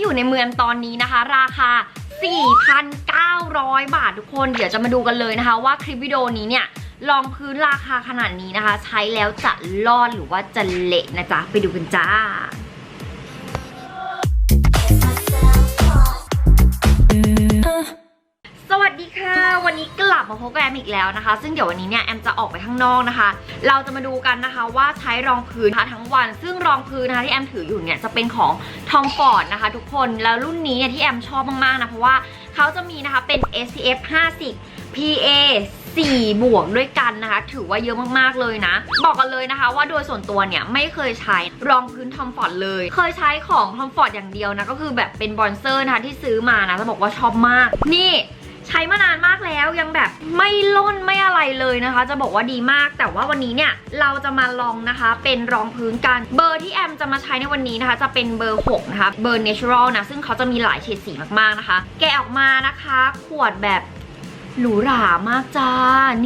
ที่อยู่ในเมืองตอนนี้นะคะ ราคา 4,900 บาททุกคน เดี๋ยวจะมาดูกันเลยนะคะ ว่าคลิปวิดีโอนี้เนี่ยลองพื้นราคาขนาดนี้นะคะ ใช้แล้วจะรอดหรือว่าจะเละนะจ๊ะ ไปดูกันจ้าอืม ค่ะ วันนี้กลับมาพบกับแอมอีกแล้วนะคะ ซึ่งเดี๋ยววันนี้เนี่ยแอมจะออกไปข้างนอกนะคะ เราจะมาดูกันนะคะว่าใช้รองพื้นนะคะทั้งวัน ซึ่งรองพื้นนะคะที่แอมถืออยู่เนี่ยจะเป็นของทอมฟอร์ดนะคะ ทุกคน แล้วรุ่นนี้เนี่ยที่แอมชอบมากๆนะเพราะว่าเขาจะมีนะคะเป็น SPF 50 PA 4 บวกด้วยกันนะคะ ถือว่าเยอะมากๆเลยนะ บอกกันเลยนะคะ ว่าโดยส่วนตัวเนี่ยไม่เคยใช้รองพื้นทอมฟอร์ดเลย เคยใช้ของทอมฟอร์ดอย่างเดียวนะก็คือแบบเป็นบอนเซอร์นะคะที่ซื้อมานะจะบอกว่าชอบมาก นี่ ใช้มานานมากแล้วยังแบบไม่ล่นไม่อะไรเลยนะคะ จะบอกว่าดีมาก แต่ว่าวันนี้เนี่ยเราจะมาลองนะคะ เป็นรองพื้นกัน เบอร์ที่แอมจะมาใช้ในวันนี้นะคะ จะเป็นเบอร์6นะคะเบอร์ natural นะซึ่งเขาจะมีหลายเฉดสีมากๆนะคะ แกะออกมานะคะ ขวดแบบหรูหรามากจ้า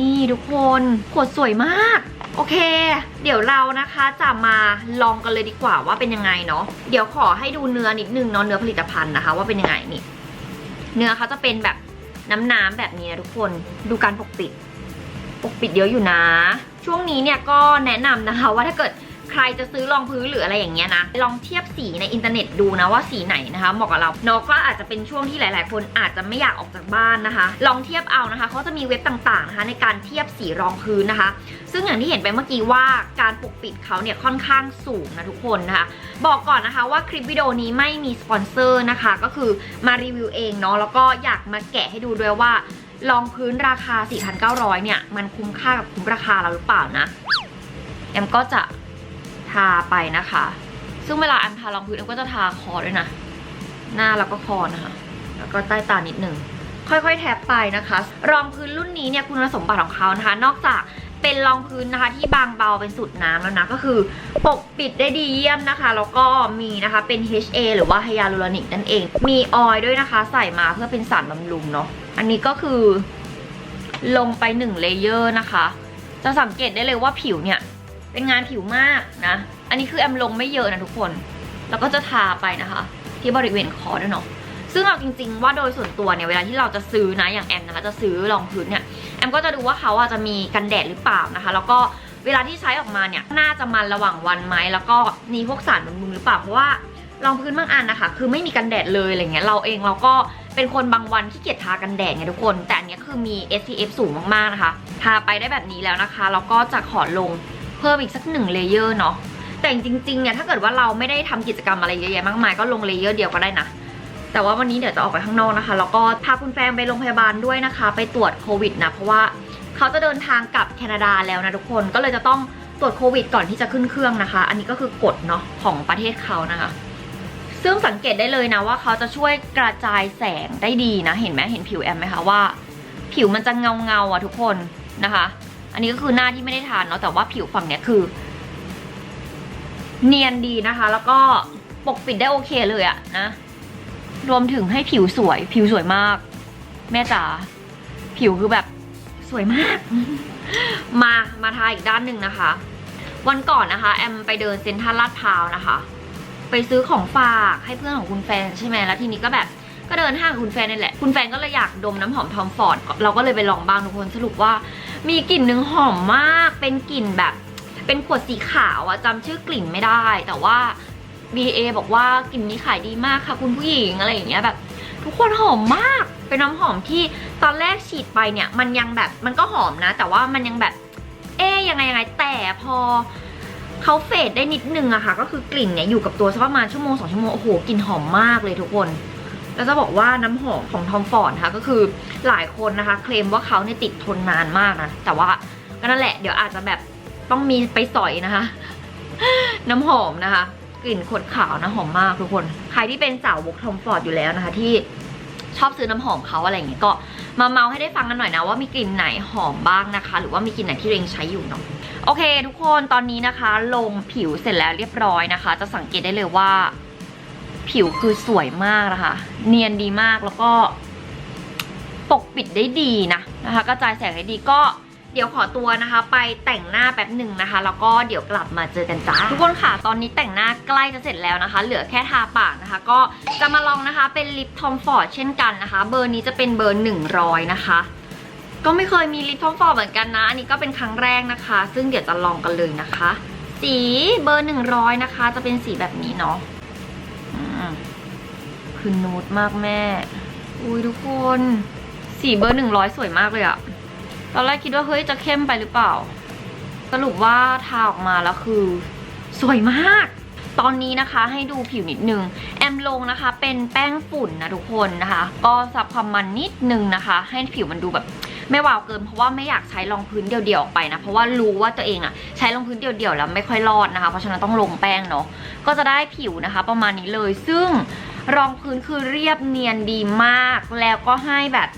นี่ทุกคนขวดสวยมาก โอเค เดี๋ยวเรานะคะจะมาลองกันเลยดีกว่าว่าเป็นยังไงเนาะเดี๋ยวขอให้ดูเนื้อนิดนึงเนาะเนื้อผลิตภัณฑ์นะคะ ว่าเป็นยังไงนี่ เนื้อเขาจะเป็นแบบ น้ำๆแบบนี้นะทุกคนดูการปกปิด ปกปิดเยอะอยู่นะ ช่วงนี้เนี่ยก็แนะนำนะคะว่าถ้าเกิด ใครจะซื้อรองพื้นหรืออะไรอย่างเงี้ยนะ ลองเทียบสีในอินเทอร์เน็ตดูนะว่าสีไหนนะคะเหมาะกับเราเนาะก็อาจจะเป็นช่วงที่หลาย ๆ คนอาจจะไม่อยากออกจากบ้านนะคะ ลองเทียบเอานะคะเขาจะมีเว็บต่าง ๆ นะคะ ในการเทียบสีรองพื้นนะคะ ซึ่งอย่างที่เห็นไปเมื่อกี้ว่าการปกปิดเขาเนี่ยค่อนข้างสูงนะทุกคนนะคะ บอกก่อนนะคะว่าคลิปวิดีโอนี้ไม่มีสปอนเซอร์นะคะ ก็คือมารีวิวเองเนาะแล้วก็อยากมาแกะให้ดูด้วยว่ารองพื้นราคา 4,900 เนี่ย มันคุ้มค่ากับคุ้มราคาเราหรือเปล่านะ แอมก็จะ ทาไปนะคะ ซึ่งเวลาแอมทารองพื้นแอมก็จะทาคอด้วยนะ หน้าแล้วก็คอนะคะ แล้วก็ใต้ตานิดหนึ่ง ค่อยๆ แทบไปนะคะ รองพื้นรุ่นนี้เนี่ยคุณสมบัติของเขานะคะ นอกจากเป็นรองพื้นนะคะที่บางเบาเป็นสุดน้ำแล้วนะก็คือปกปิดได้ดีเยี่ยมนะคะ แล้วก็มีนะคะเป็น HA หรือว่าไฮยาลูรอนิกนั่นเอง มีออยล์ด้วยนะคะ ใส่มาเพื่อเป็นสารบำรุงเนาะอันนี้ก็คือลงไปหนึ่งเลเยอร์นะคะ จะสังเกตได้เลยว่าผิวเนี่ย เป็นงานผิวมากนะ อันนี้คือแอมลงไม่เยอะนะทุกคน แล้วก็จะทาไปนะคะ ที่บริเวณคอด้วยเนาะซึ่งเอาจริง ๆ ว่าโดยส่วนตัวเนี่ยเวลาที่เราจะซื้อนะอย่างแอมนะคะจะซื้อรองพื้นเนี่ยแอมก็จะดูว่าเขาอาจจะมีกันแดดหรือเปล่านะคะ แล้วก็เวลาที่ใช้ออกมาเนี่ยน่าจะมันระหว่างวันไหมแล้วก็มีพวกสารบำรุงหรือเปล่าเพราะว่ารองพื้นบางอันนะคะ คือไม่มีกันแดดเลยอะไรเงี้ยเราเองเราก็เป็นคนบางวันที่เกียจทากันแดดไงทุกคน แต่อันนี้คือมี SPF สูงมากๆนะคะ ทาไปได้แบบนี้แล้วนะคะแล้วก็จะขอลง พิ่มอีกสักหนึ่งเลเยอร์เนาะแต่จริงๆเนี่ยถ้าเกิดว่าเราไม่ได้ทำกิจกรรมอะไรเยอะแยะมากมายก็ลงเลเยอร์เดียวก็ได้นะแต่ว่าวันนี้เดี๋ยวจะออกไปข้างนอกนะคะแล้วก็พาคุณแฟนไปโรงพยาบาลด้วยนะคะ ไปตรวจโควิดนะเพราะว่าเขาจะเดินทางกลับแคนาดาแล้วนะทุกคนก็เลยจะต้องตรวจโควิดก่อนที่จะขึ้นเครื่องนะคะ อันนี้ก็คือกฎเนาะของประเทศเขานะคะซึ่งสังเกตได้เลยนะว่าเขาจะช่วยกระจายแสงได้ดีนะ เห็นไหมเห็นผิวแอมไหมคะว่า ผิวมันจะเงาเงาอะทุกคนนะคะ อันนี้ก็คือหน้าที่ไม่ได้ทานเนาะแต่ว่าผิวฝั่งเนี้ยคือ เนียนดีนะคะ แล้วก็ปกปิดได้โอเคเลยอะนะ รวมถึงให้ผิวสวย ผิวสวยมาก แม่จ๋าผิวคือแบบสวยมาก มามาทาอีกด้านหนึ่งนะคะ วันก่อนนะคะ แอมไปเดินเซ็นทรัลลาดพร้าวนะคะ ไปซื้อของฝากให้เพื่อนของคุณแฟนใช่ไหมแล้วทีนี้ก็แบบก็เดินห้างคุณแฟนนี่แหละ คุณแฟนก็เลยอยากดมน้ำหอมทอมฟอร์ด เราก็เลยไปลองบ้างทุกคนสรุปว่า มีกลิ่นหนึ่งหอมมาก เป็นกลิ่นแบบ เป็นขวดสีขาวอะจำชื่อกลิ่นไม่ได้ แต่ว่า BA บอกว่ากลิ่นนี้ขายดีมากค่ะ คุณผู้หญิงอะไรอย่างเงี้ยแบบ ทุกคนหอมมาก เป็นน้ำหอมที่ตอนแรกฉีดไปเนี่ย มันยังแบบมันก็หอมนะ แต่ว่ามันยังแบบ เอ๊ยยังไงยังไงแต่พอเขาเฟดได้นิดนึงอะค่ะ ก็คือกลิ่นเนี่ยอยู่กับตัวสักประมาณชั่วโมงสองชั่วโมงโอ้โหกลิ่นหอมมากเลยทุกคน แล้วจะบอกว่าน้ำหอมของทอมฟอร์ดนะคะก็คือหลายคนนะคะ เคลมว่าเขาเนี่ยติดทนนานมากนะ แต่ว่าก็นั่นแหละเดี๋ยวอาจจะแบบต้องมีไปสอยนะคะ น้ำหอมนะคะ กลิ่นขดขาวนะหอมมากทุกคน ใครที่เป็นสาวบกทอมฟอร์ดอยู่แล้วนะคะ ที่ชอบซื้อน้ำหอมเขาอะไรอย่างเงี้ยก็มาเมาให้ได้ฟังกันหน่อยนะว่ามีกลิ่นไหนหอมบ้างนะคะ หรือว่ามีกลิ่นไหนที่เองใช้อยู่เนาะโอเค ทุกคนตอนนี้นะคะ ลงผิวเสร็จแล้วเรียบร้อยนะคะ จะสังเกตได้เลยว่า ผิวคือสวยมากนะคะ เนียนดีมากแล้วก็ ปกปิดได้ดีนะนะคะ กระจายแสงได้ดีก็เดี๋ยวขอตัวนะคะ ไปแต่งหน้าแป๊บหนึ่งนะคะ แล้วก็เดี๋ยวกลับมาเจอกันจ้าทุกคนค่ะตอนนี้แต่งหน้าใกล้จะเสร็จแล้วนะคะ เหลือแค่ทาปากนะคะ ก็จะมาลองนะคะเป็นลิปทอมฟอร์ดเช่นกันนะคะ เบอร์นี้จะเป็นเบอร์ 100 นะคะ ก็ไม่เคยมีลิปทอมฟอร์ดเหมือนกันนะ อันนี้ก็เป็นครั้งแรกนะคะ ซึ่งเดี๋ยวจะลองกันเลยนะคะ สีเบอร์ 100 นะคะ จะเป็นสีแบบนี้เนาะ คือนูดมากแม่ อุ้ยทุกคน สีเบอร์หนึ่งร้อยสวยมากเลยอะตอนแรกคิดว่าเฮ้ยจะเข้มไปหรือเปล่า สรุปว่าทาออกมาแล้วคือ สวยมาก ตอนนี้นะคะให้ดูผิวนิดนึง แอมลงนะคะเป็นแป้งฝุ่นนะทุกคนนะคะ ก็ซับความมันนิดนึงนะคะ ให้ผิวมันดูแบบไม่วาวเกินเพราะว่าไม่อยากใช้รองพื้นเดี่ยวๆออกไปนะ เพราะว่ารู้ว่าตัวเองอะใช้รองพื้นเดี่ยวๆแล้วไม่ค่อยรอดนะคะ เพราะฉะนั้นต้องลงแป้งเนาะก็จะได้ผิวนะคะ ประมาณนี้เลยซึ่ง รองพื้นคือเรียบเนียนดีมาก แล้วก็ให้แบบ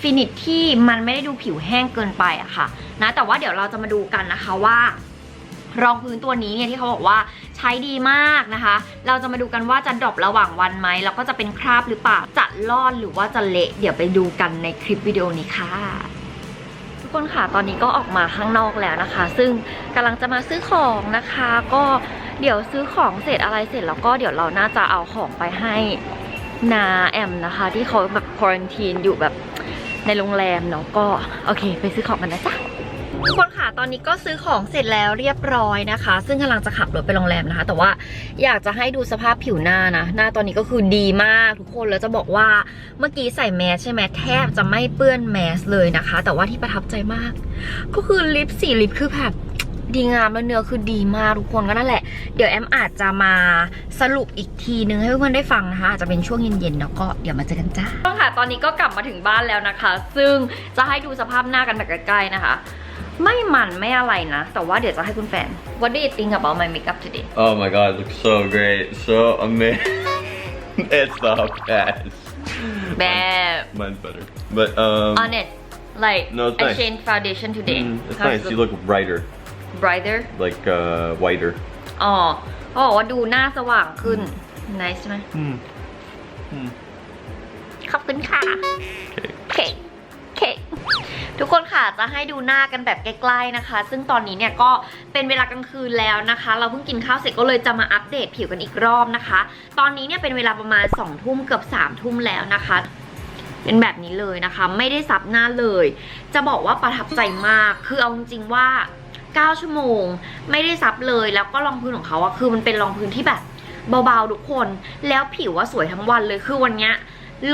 ฟินิชที่มันไม่ได้ดูผิวแห้งเกินไปอะค่ะนะแต่ว่าเดี๋ยวเราจะมาดูกันนะคะว่ารองพื้นตัวนี้เนี่ยที่เขาบอกว่าใช้ดีมากนะคะ เราจะมาดูกันว่าจะดรอประหว่างวันไหมแล้วก็จะเป็นคราบหรือเปล่า จะรอดหรือว่าจะเละ เดี๋ยวไปดูกันในคลิปวิดีโอนี้ค่ะ ทุกคนค่ะตอนนี้ก็ออกมาข้างนอกแล้วนะคะ ซึ่งกำลังจะมาซื้อของนะคะ ก็ เดี๋ยวซื้อของเสร็จอะไรเสร็จแล้วก็เดี๋ยวเราน่าจะเอาของไปให้นาแอมนะคะ ที่เขาแบบควอนตีนอยู่แบบในโรงแรมเนาะก็โอเค ไปซื้อของกันนะจ๊ะทุกคนค่ะตอนนี้ก็ซื้อของเสร็จแล้วเรียบร้อยนะคะ ซึ่งกำลังจะขับรถไปโรงแรมนะคะ แต่ว่าอยากจะให้ดูสภาพผิวหน้านะ หน้าตอนนี้ก็คือดีมากทุกคนแล้วจะบอกว่าเมื่อกี้ใส่แมสใช่ไหมแทบจะไม่เปื้อนแมสเลยนะคะ แต่ว่าที่ประทับใจมาก ก็คือลิปสีลิปคือแบบ ดีงามแล้วเนื้อคือดีมากทุกคนก็นั่นแหละ เดี๋ยวแอมอาจจะมาสรุปอีกทีนึงให้เพื่อนๆได้ฟังนะคะอาจจะเป็นช่วงเย็นๆแล้วก็เดี๋ยวมาเจอกันจ้าต้องค่ะตอนนี้ก็กลับมาถึงบ้านแล้วนะคะ ซึ่งจะให้ดูสภาพหน้ากันแบบใกล้ๆนะคะ ไม่มันไม่อะไรนะ แต่ว่าเดี๋ยวจะให้คุณแฟน What do you think about my makeup today Oh my god, it looks so great. So amazing. it's the best. แบบ Mine's better. But, um. honest like No, it's I nice. changed foundation today mm, it's How's nice. the- You look brighter. Brighter Like, uh, whiter. อ๋อเขาบอกว่าดูหน้าสว่างขึ้น nice ไหม Hmm. Hmm. ขอบคุณค่ะ Okay. เคกเคกทุกคนค่ะจะให้ดูหน้ากันแบบใกล้ๆนะคะ ซึ่งตอนนี้เนี่ยก็เป็นเวลากลางคืนแล้วนะคะ เราเพิ่งกินข้าวเสร็จก็เลยจะมาอัปเดตผิวกันอีกรอบนะคะ ตอนนี้เนี่ยเป็นเวลาประมาณ2องทุ่มเกือบ3ามทุ่มแล้วนะคะเป็นแบบนี้เลยนะคะ ไม่ได้ซับหน้าเลย จะบอกว่าประทับใจมากคือเอาจริงๆว่า 9 ชั่วโมง ไม่ได้ซับเลยแล้วก็รองพื้นของเขาอะคือมันเป็นรองพื้นที่แบบเบาๆทุกคน แล้วผิวว่าสวยทั้งวันเลยคือวันเนี้ย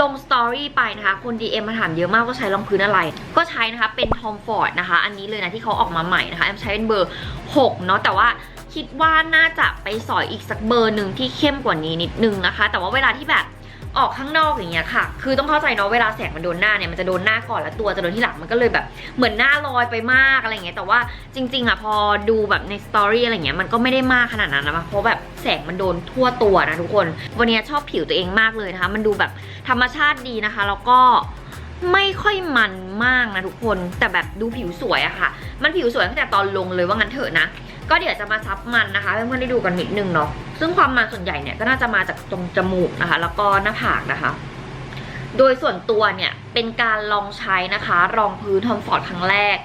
ลงสตอรี่ไปนะคะ คน DM มาถามเยอะมากว่าใช้รองพื้นอะไร ก็ใช้นะคะเป็น Tom Ford นะคะ อันนี้เลยนะที่เขาออกมาใหม่นะคะ แอมใช้เป็นเบอร์ 6 เนาะแต่ว่าคิดว่าน่าจะไปสอยอีกสักเบอร์หนึ่งที่เข้มกว่านี้นิดนึงนะคะ แต่ว่าเวลาที่แบบ ออกข้างนอกอย่างเงี้ยค่ะ คือต้องเข้าใจเนาะเวลาแสงมันโดนหน้าเนี่ยมันจะโดนหน้าก่อนแล้วตัวจะโดนที่หลังมันก็เลยแบบเหมือนหน้าลอยไปมากอะไรเงี้ยแต่ว่าจริงๆอะพอดูแบบในสตอรี่อะไรเงี้ยมันก็ไม่ได้มากขนาดนั้นนะเพราะแบบแสงมันโดนทั่วตัวนะทุกคน วันนี้ชอบผิวตัวเองมากเลยนะคะ มันดูแบบธรรมชาติดีนะคะ แล้วก็ไม่ค่อยมันมากนะทุกคน แต่แบบดูผิวสวยอะค่ะ มันผิวสวยตั้งแต่ตอนลงเลยว่างั้นเถอะนะ ก็เดี๋ยวจะมาซับมันนะคะเพื่อนๆได้ดูกันนิดนึงเนาะซึ่งความมันส่วนใหญ่เนี่ยก็น่าจะมาจากตรงจมูกนะคะ แล้วก็หน้าผากนะคะ โดยส่วนตัวเนี่ยเป็นการลองใช้นะคะ รองพื้นทอมฟอร์ดครั้งแรก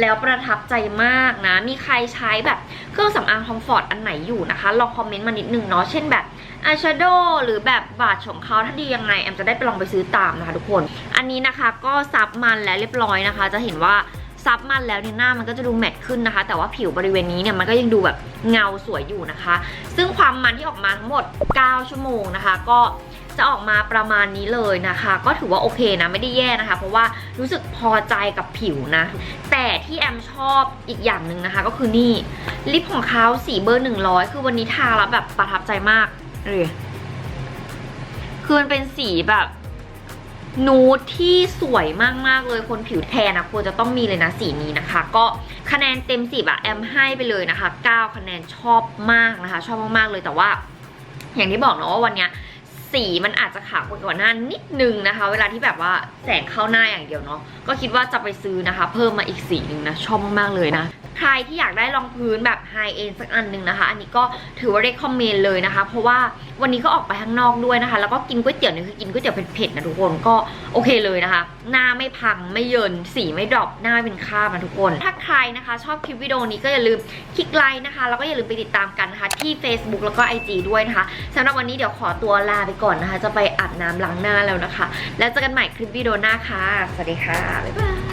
แล้วประทับใจมากนะ มีใครใช้แบบเครื่องสำอางทอมฟอร์ดอันไหนอยู่นะคะ ลองคอมเมนต์มานิดนึงเนาะเช่นแบบอายแชโดว์หรือแบบบาดของเขาถ้าดียังไงแอมจะได้ไปลองไปซื้อตามนะคะทุกคน อันนี้นะคะก็ซับมันแล้วเรียบร้อยนะคะ จะเห็นว่า ซับมันแล้วเนี่ยหน้ามันก็จะดูแมตต์ขึ้นนะคะ แต่ว่าผิวบริเวณนี้เนี่ยมันก็ยังดูแบบเงาสวยอยู่นะคะ ซึ่งความมันที่ออกมาทั้งหมด 9 ชั่วโมงนะคะ ก็จะออกมาประมาณนี้เลยนะคะ ก็ถือว่าโอเคนะไม่ได้แย่นะคะ เพราะว่ารู้สึกพอใจกับผิวนะ แต่ที่แอมชอบอีกอย่างหนึ่งนะคะ ก็คือนี่ลิปของเขาสีเบอร์ 100 คือวันนี้ทาแล้วแบบประทับใจมากเลยคือมันเป็นสีแบบ นูดที่สวยมาก ๆ เลยคนผิวแทนนะควรจะต้องมีเลยนะสีนี้นะคะ ก็คะแนนเต็มสิบอะแอมให้ไปเลยนะคะ 9 คะแนนชอบมากนะคะ ชอบมาก ๆ เลยแต่ว่า อย่างที่บอกเนาะว่าวันเนี้ย สีมันอาจจะขาวกว่าหน้านิดนึงนะคะ เวลาที่แบบว่าแสงเข้าหน้าอย่างเดียวเนาะก็คิดว่าจะไปซื้อนะคะ เพิ่มมาอีกสีหนึ่งนะชอบมากๆเลยนะใครที่อยากได้รองพื้นแบบไฮเอ็นสักอันหนึ่งนะคะ อันนี้ก็ถือว่า recommend เลยนะคะ เพราะว่าวันนี้ก็ออกไปข้างนอกด้วยนะคะ แล้วก็กินก๋วยเตี๋ยวเนี่ยคือกินก๋วยเตี๋ยวเผ็ดๆนะทุกคนก็โอเคเลยนะคะ หน้าไม่พังไม่เยินสีไม่ดรอปหน้าเป็นคราบนะทุกคน ถ้าใครนะคะ ชอบคลิปวิดีโอนี้ก็อย่าลืมคลิกไลค์นะคะแล้วก็อย่าลืมไปติดตามกันนะคะที่ Facebook แล้วก็ IG ด้วยนะคะสำหรับวันนี้เดี๋ยวขอตัวลาไปก่อนนะคะ จะไปอาบน้ำล้างหน้าแล้วนะคะ แล้วเจอกันใหม่คลิปวิดีโอหน้าค่ะ สวัสดีค่ะ บ๊ายบาย